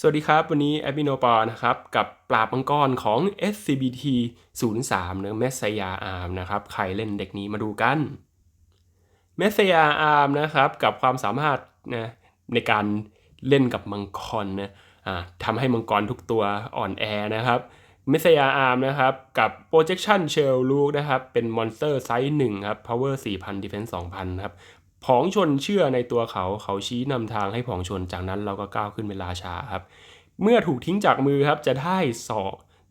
สวัสดีครับ วันนี้แอดมิโนปอนะครับ กับปราบมังกรของ SCBT 03เนื้อเมสยาอาร์มนะครับ ใครเล่นเด็กนี้มาดูกันเมสยาอาร์มนะครับ กับความสามารถนะในการเล่นกับมังกรนะทำให้มังกรทุกตัวอ่อนแอนะครับเมสยาอาร์มนะครับ กับ projection shell ลูกนะครับ เป็นมอนสเตอร์ไซส์1ครับ power 4,000 defense 2,000 ครับ ผองชนเชื่อในตัวเขา เขาชี้นำทางให้ผองชน จากนั้นเราก็ก้าวขึ้นเป็นราชาครับ เมื่อถูกทิ้งจากมือครับจะได้สอ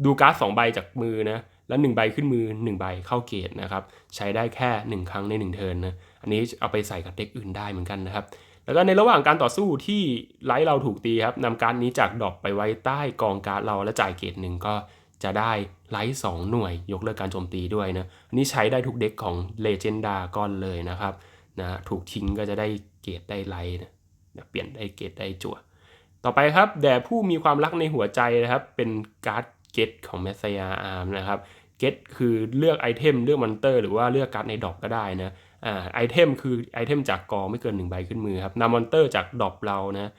ดูการ์ดสองใบจากมือนะ แล้ว1ใบขึ้นมือ 1 ใบเข้าเกตนะครับ ใช้ได้แค่ 1 ครั้งใน 1 เทิร์นนะ อันนี้เอาไปใส่กับเด็กอื่นได้เหมือนกันนะครับ แล้วก็ในระหว่างการต่อสู้ที่ไลท์เราถูกตีครับนำการ์ดนี้จากดอปไปไว้ใต้กองการ์ดเราและจ่ายเกตหนึ่งก็จะได้ไลท์สองหน่วย ยกเลิกการโจมตีด้วยนะ อันนี้ใช้ได้ทุกเด็กของเลเจนดาก้อนเลยนะครับ นะถูกทิ้งก็จะได้เกรดได้ไลท์นะเปลี่ยนได้เกรดได้จั่ว ต่อไปครับแด่ผู้มีความรักในหัวใจนะครับ เป็นการ์ดเกตของแมสยาอาร์มนะครับเกตคือเลือกไอเทมเลือกมอนเตอร์หรือว่าเลือกการ์ดในดอปก็ได้นะอ่าไอเทมคือไอเทมจากกองไม่เกิน1ใบขึ้นมือครับนำมอนเตอร์จากดอปเรานะ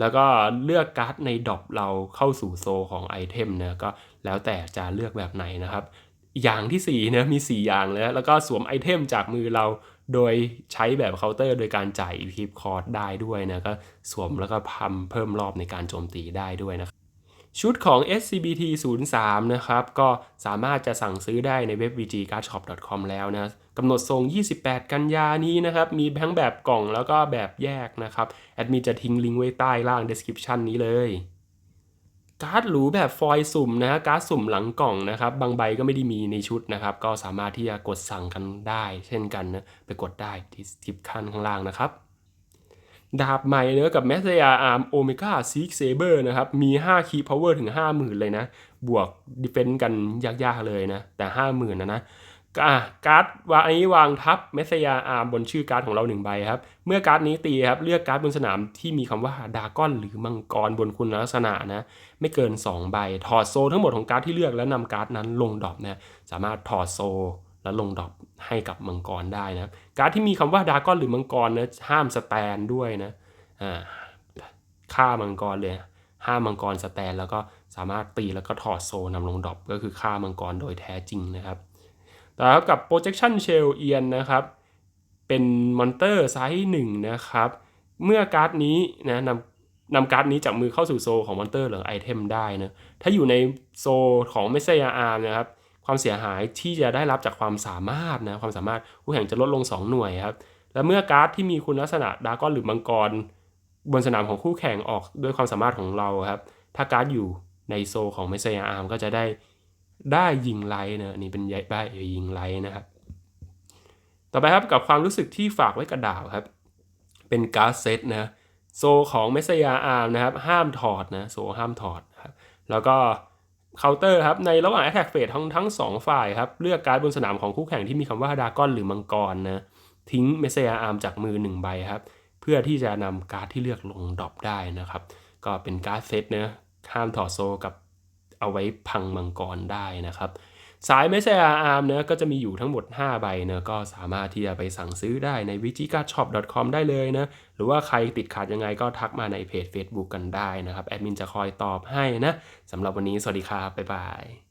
แล้วก็เลือกการ์ดในดอปเราเข้าสู่โซของไอเทมนะก็แล้วแต่จะเลือกแบบไหนนะครับ อย่างที่4นะมี 4 อย่างแล้วแล้วก็สวมไอเทมจากมือเรา โดยใช้แบบเคาน์เตอร์โดยการจ่ายอีพิปคอร์ดได้ด้วยนะก็สวมแล้วก็พัมเพิ่มรอบในการโจมตีได้ด้วยนะครับชุดของ SCBT 03นะครับ ก็สามารถจะสั่งซื้อได้ในเว็บ vgcardshop.com แล้วนะกำหนดส่ง 28 กันยานี้นะครับ มีทั้งแบบกล่องแล้วก็แบบแยกนะครับ แอดมินจะทิ้งลิงก์ไว้ใต้ล่าง description นี้เลย การ์ดหรูแบบฟอยสุ่มนะฮะการ์ดสุ่มหลังกล่องนะครับ บางใบก็ไม่ได้มีในชุดนะครับ ก็สามารถที่จะกดสั่งกันได้ เช่นกันนะไปกดได้ที่ทิปขั้นข้างล่างนะครับดาบใหม่เนื้อกับแมสยาอาร์มโอเมก้าซีกเซเบอร์นะครับ มี5คีย์พาวเวอร์ถึง 50,000 เลยนะ บวกดิเฟนต์กันยากๆเลยนะ แต่ 50,000 นะนะ อะการ์ดวางอันนี้วางทับเมสยาอาร์มบนชื่อการ์ดของเราหนึ่งใบครับ เมื่อการ์ดนี้ตีครับเลือกการ์ดบนสนามที่มีคำว่าดาก้อนหรือมังกรบนคุณลักษณะนะไม่เกิน 2 ใบ ถอดโซทั้งหมดของการ์ดที่เลือกแล้วนำการ์ดนั้นลงดอปนะสามารถถอดโซแล้วลงดอปให้กับมังกรได้นะการ์ดที่มีคำว่าดาก้อนหรือมังกรนะห้ามสแตนด้วยนะอ่าฆ่ามังกรเลยห้ามมังกรสแตนแล้วก็สามารถตีแล้วก็ถอดโซนำลงดอปก็คือฆ่ามังกรโดยแท้จริงนะครับ ต่อครับกับ projection shell เอียนนะครับ เป็นมอนเตอร์ไซส์หนึ่งนะครับ เมื่อการ์ดนี้นะนำนำการ์ดนี้จากมือเข้าสู่โซของมอนเตอร์หรือไอเทมได้นะถ้าอยู่ในโซของเมสเซียอาร์มนะครับความเสียหายที่จะได้รับจากความสามารถนะความสามารถผู้แข่งจะลดลง 2 หน่วยครับ และเมื่อการ์ดที่มีคุณลักษณะดากอนหรือมังกร บนสนามของคู่แข่งออกด้วยความสามารถของเราครับ ถ้าการ์ดอยู่ในโซของเมสเซียอาร์มก็จะได้ ได้ยิงไลท์นะอันนี้เป็นใบยิงไลท์นะครับ ต่อไปครับกับความรู้สึกที่ฝากไว้กระดาษครับ เป็นการ์เซตนะโซของเมสยาอาร์มนะครับ ห้ามถอดนะโซห้ามถอดครับแล้วก็เคาน์เตอร์ครับในระหว่าง Attack Phase ทั้งทั้งสองฝ่ายครับเลือกการ์ดบนสนามของคู่แข่งที่มีคำว่าดากอนหรือมังกรนะทิ้งเมสยาอาร์มจากมือหนึ่งใบครับ เพื่อที่จะนำการ์ดที่เลือกลงดรอปได้นะครับ ก็เป็นการ์ดเซตนะห้ามถอดโซกับ เอาไว้พังมังกรได้นะครับ สายไม่ใช่อาร์มเนะก็จะมีอยู่ทั้งหมด 5 ใบเนะก็สามารถที่จะไปสั่งซื้อได้ใน w i g i g a s h o p c o m ได้เลยนะ หรือว่าใครติดขัดยังไงก็ทักมาในเพจ Facebook กันได้นะครับ แอดมินจะคอยตอบให้นะสำหรับวันนี้สวัสดีครับบ๊ายบาย